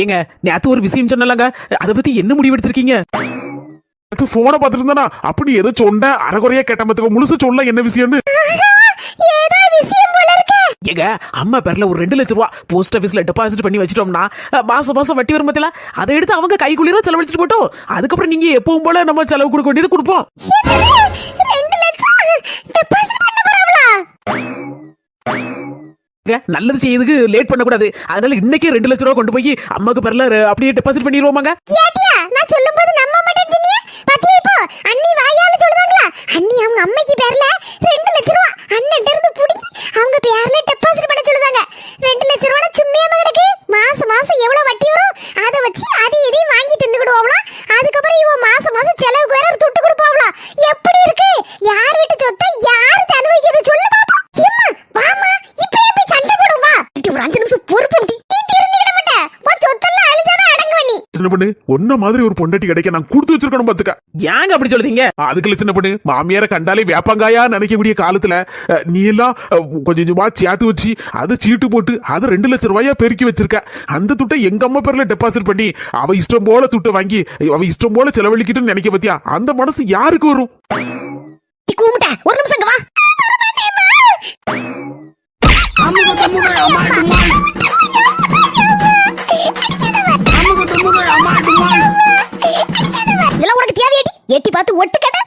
ஏங்க நேத்து ஒரு விஷயம் சொன்னலங்க அதை பத்தி என்ன முடிவு எடுத்திருக்கீங்க? அது போனை பார்த்துட்டு இருந்தானா அப்படி ஏதோ சொன்ன? அரைகுறையா கேட்ட மத்துக்கு முழுசு சொல்ல என்ன விஷயம்னு? ஏதோ விஷயம் போல இருக்கு. ஏங்க அம்மா பேர்ல ஒரு ரெண்டு லட்சம் ரூபா போஸ்ட் ஆபீஸ்ல டெபாசிட் பண்ணி வச்சிட்டோம்னா மாசம் மாசம் வட்டி வரும் பத்தில அதை எடுத்து அவங்க கைக்குள்ளிரோ செலவழிச்சிட்டு போட்டோம். அதுக்கப்புறம் நீங்க எப்பவும் போல நம்ம செலவு கொடுக்க வேண்டியது கொடுப்போம். நல்லது செய்யறதுக்கு லேட் பண்ணக்கூடாது. அதனால இன்னைக்கே ரெண்டு லட்சம் ரூபா கொண்டு போய் அம்மாக்கு பரல அப்படியே டெபாசிட் பண்ணிடுவோமாங்க? நான் சொல்லும்போது நம்ப மாட்டேன் சொன்னியா பாத்தியா இப்போ? அண்ணி வாயால சொல்றாங்களா அண்ணி அவங்க அம்மைக்கு பேர்ல ரெண்டு லட்ச ரூபா. அண்ணன் இருந்து புடிக்கி அவங்க பேர்ல டெபாசிட் பண்ண சொல்லுதாங்க ரெண்டு லட்ச ரூபா சும்மியாம கிடக்கு மாசம் மாசம் எவ்வளவு வட்டி வரும் அதை வச்சு அது இதையும் வாங்கி தின்னுக்கிடுவாங்களாம் அதுக்கப்புறம் இவன் மாசம் மாசம் செலவுக்கு வேற ஒரு துட்டு கொடுப்பாங்களாம் எப்படி இருக்கு யார் வீட்டு சொத்தை யார் அனுபவிக்கிறது சொல்லு பாப்போம் எம்மா வாமா இப்பயே போய் சண்டை போடும் வா இட்டி ஒரு அஞ்சு நிமிஷம் பொறுப்பு நீ திருந்திக்கிட மாட்டே உன் சொத்தெல்லாம் அழிச்சாதான் அடங்குவ நீ சின்ன பொண்ணு ஒன்ன மாதிரி ஒரு பொண்டாட்டி கிடைக்க நான் கொடுத்து வச்சிருக்கணும் பாத்துக்க. ஏங்க அப்படி சொல்லுதீங்க அதுக்குள்ள சின்ன பொண்ணு மாமியார கண்டாலே வேப்பங்காயா நினைக்கக்கூடிய காலத்துல நீ எல்லாம் கொஞ்சம் கொஞ்சமா சேர்த்து வச்சு அதை சீட்டு போட்டு அதை ரெண்டு லட்சம் ரூபாயா பெருக்கி வச்சிருக்க. அந்த துட்டை எங்க அம்மா பேர்ல டெபாசிட் பண்ணி அவ இஷ்டம் போல துட்டை வாங்கி அவ இஷ்டம் போல செலவழிக்கிட்டுன்னு நினைக்க பத்தியா? அந்த மனசு யாருக்கு வரும்? நீ கூமுட்ட ஒரு நிமிஷம் வா. எட்டி பார்த்து ஒட்டு கேட்டா